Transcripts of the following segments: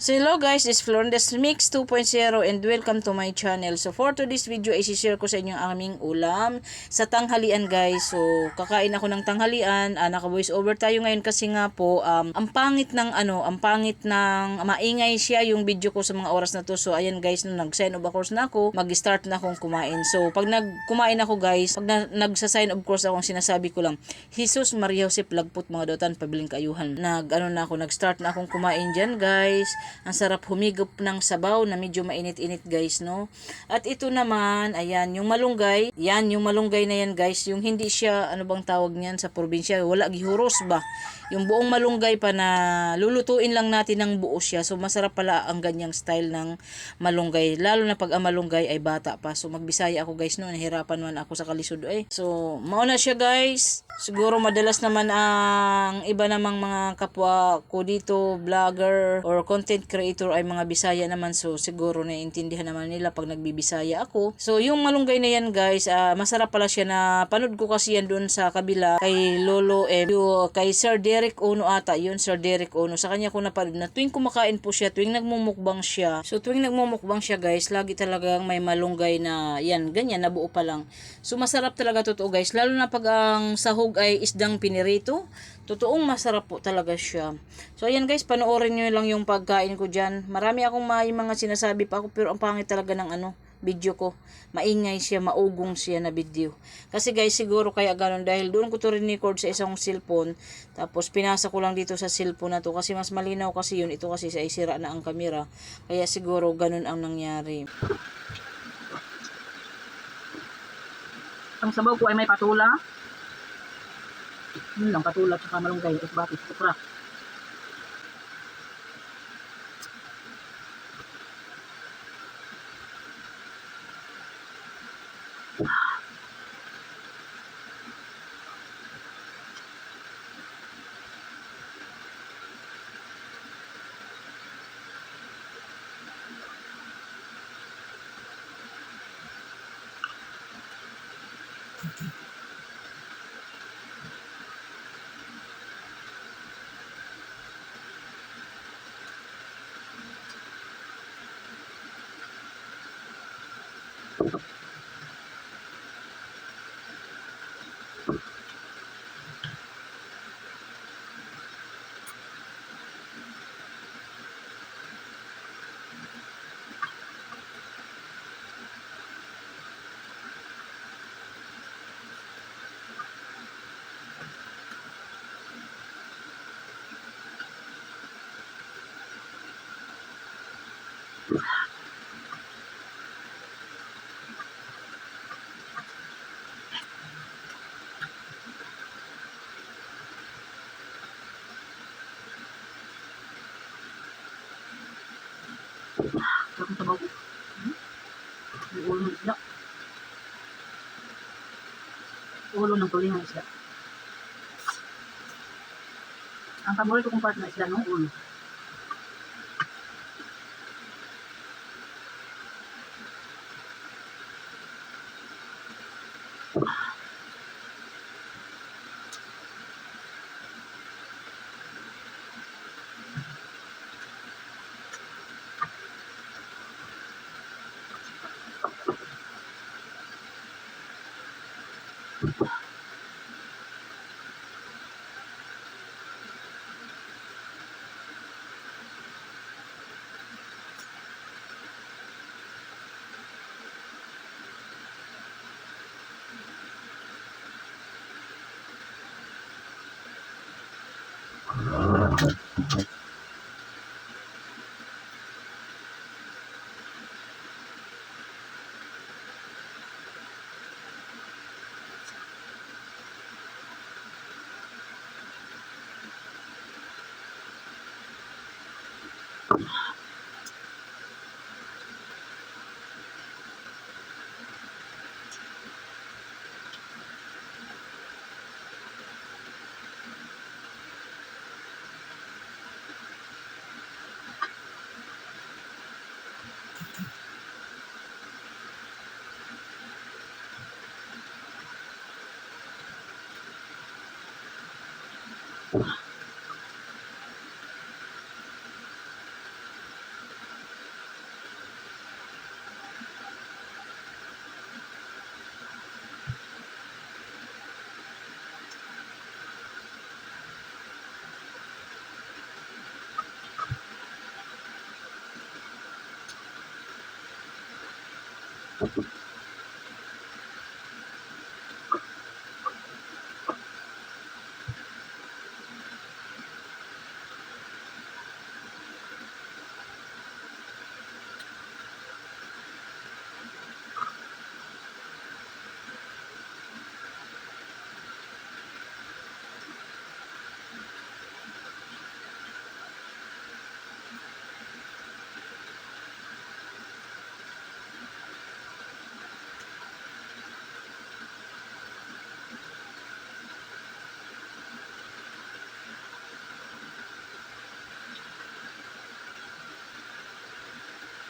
So hello guys, this is Flordes Mix 2.0 and welcome to my channel. So for today's video, isi-share ko sa inyo ang aming ulam sa tanghalian guys. So kakain ako ng tanghalian, uh, naka-voice over tayo ngayon kasi nga po, um, ang pangit ng ano, ang pangit ng maingay siya yung video ko sa mga oras na to. So ayan guys, nung nag-sign of course na ako, mag-start na akong kumain. So pag nag-kumain ako guys, pag na- nagsa-sign of course ako, sinasabi ko lang, Jesus Maria Josep Lagput mga dotan, pabiling kayuhan. Nag ano na ako, nag-start na akong kumain dyan guys. Ang sarap humigop ng sabaw na medyo mainit-init guys, no? At ito naman, ayan, yung malunggay. Yan, yung malunggay na yan guys. Yung hindi siya, ano bang tawag niyan sa probinsya? Wala gihuros ba? Yung buong malunggay pa na lulutuin lang natin ng buo siya. So masarap pala ang ganyang style ng malunggay. Lalo na pag ang malunggay ay bata pa. So magbisaya ako guys, no? Nahirapan man ako sa kalisod eh. So, mauna siya guys. Siguro madalas naman ang iba namang mga kapwa ko dito, vlogger or content creator ay mga Bisaya naman. So, siguro naiintindihan naman nila pag nagbibisaya ako. So, yung malunggay na yan guys, ah, masarap pala siya na panood ko kasi yan doon sa kabila kay Lolo M. Yung, kay Sir Derek Ono ata, yun Sir Derek Ono. Sa kanya ko napanood na tuwing kumakain po siya, tuwing nagmumukbang siya. So, tuwing nagmumukbang siya guys, lagi talagang may malunggay na yan, ganyan, nabuo pa lang. So, masarap talaga totoo guys. Lalo na pag ang sahog ay isdang pinirito. Totoong masarap po talaga siya. So, ayan guys, panoorin nyo lang yung pagkain ko dyan. Marami akong may mga sinasabi pa ako, pero ang pangit talaga ng ano, video ko. Maingay siya, maugong siya na video. Kasi guys, siguro kaya ganun dahil doon ko to record sa isang cellphone. Tapos pinasa ko lang dito sa cellphone na to kasi mas malinaw kasi yun. Ito kasi sa isira na ang kamera. Kaya siguro ganun ang nangyari. Ang sabaw ko ay may patula. Yun lang, patula at saka malunggay at batis, tukra. Sarap ng sabaw ko. Hmm? May ulo ng isda. Ulo ng tuling ng isda. Ang paborito kong part ng isda, no? Ulo. you বারাকাতুহ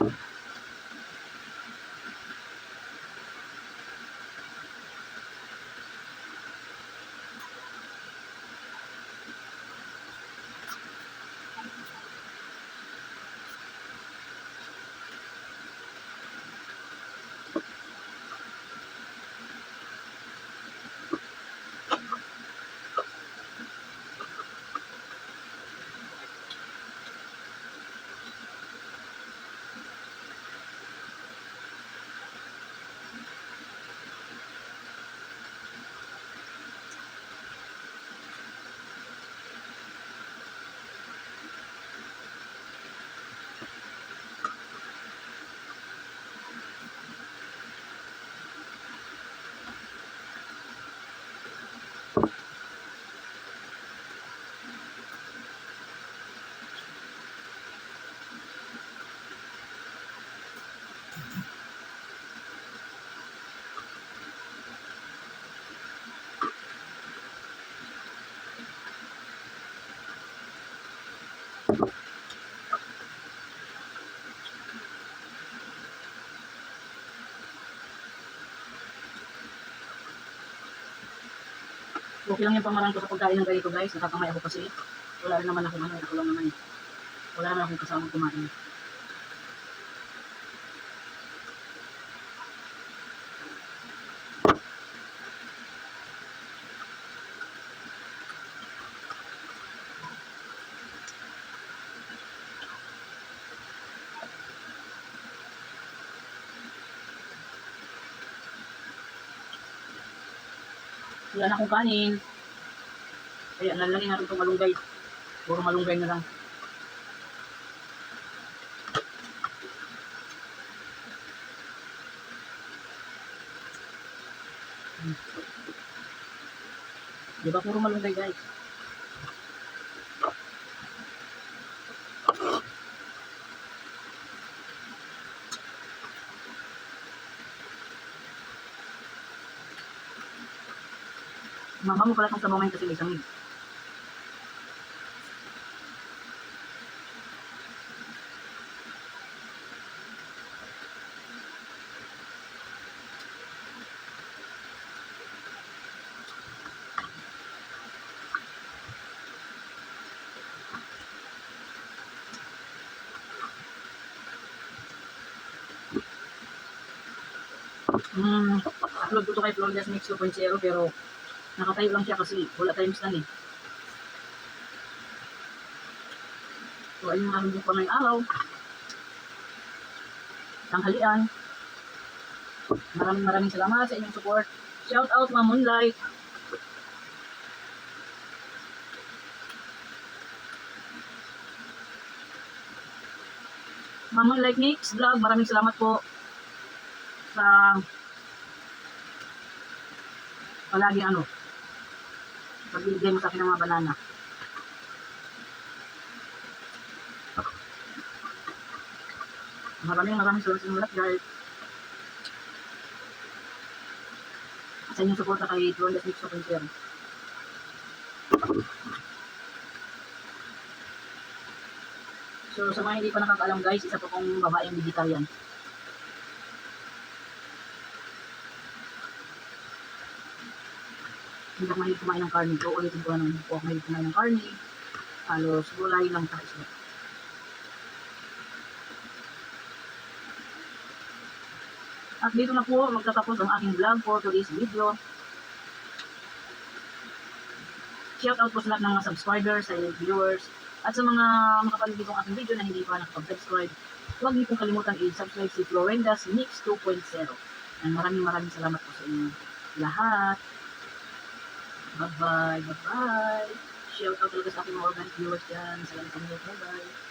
you. Okay lang yung pamarang ko sa pagkain ng ganito guys. Nakakamay ako kasi. Wala rin naman ako ano. Ako lang naman. Wala naman akong kasama kumain. Wala na akong kanin. Kaya nalalagyan natin itong malunggay. Puro malunggay na lang. Di ba puro malunggay guys? Mama mo pala itong sa moment kasi may samig. Hmm, upload ko to kay Flawless Mix 2.0 pero nakatayo lang siya kasi wala tayong stand eh. So, ayun ang aking buko ngayong araw. Tanghalian. Maraming maraming salamat sa inyong support. Shout out Ma'am Moonlight. Ma'am Moonlight Mix Vlog, maraming salamat po sa palagi ano sa akin ng mga banana. Maraming maraming salamat sa lahat guys. Sa inyong suporta kay Flawless Mix of Sincere. So sa mga hindi pa nakakaalam guys, isa po kong babaeng vegetarian. Hindi ako mahilig kumain ng karne. So ulitin ko lang po ako mahilig kumain ng karne. Halos gulay lang sa isla. At dito na po magtatapos ang aking vlog for today's video. Shout out po sa lahat ng mga subscribers, silent viewers, At sa mga makapanood dito ang aking video na hindi pa nakapag-subscribe, huwag niyo pong kalimutan i-subscribe si Florenda's Mix 2.0. And maraming maraming salamat po sa inyo lahat. Bye-bye, bye-bye. Shout out talaga sa aking mga organic viewers dyan. Salamat sa inyo. Bye-bye.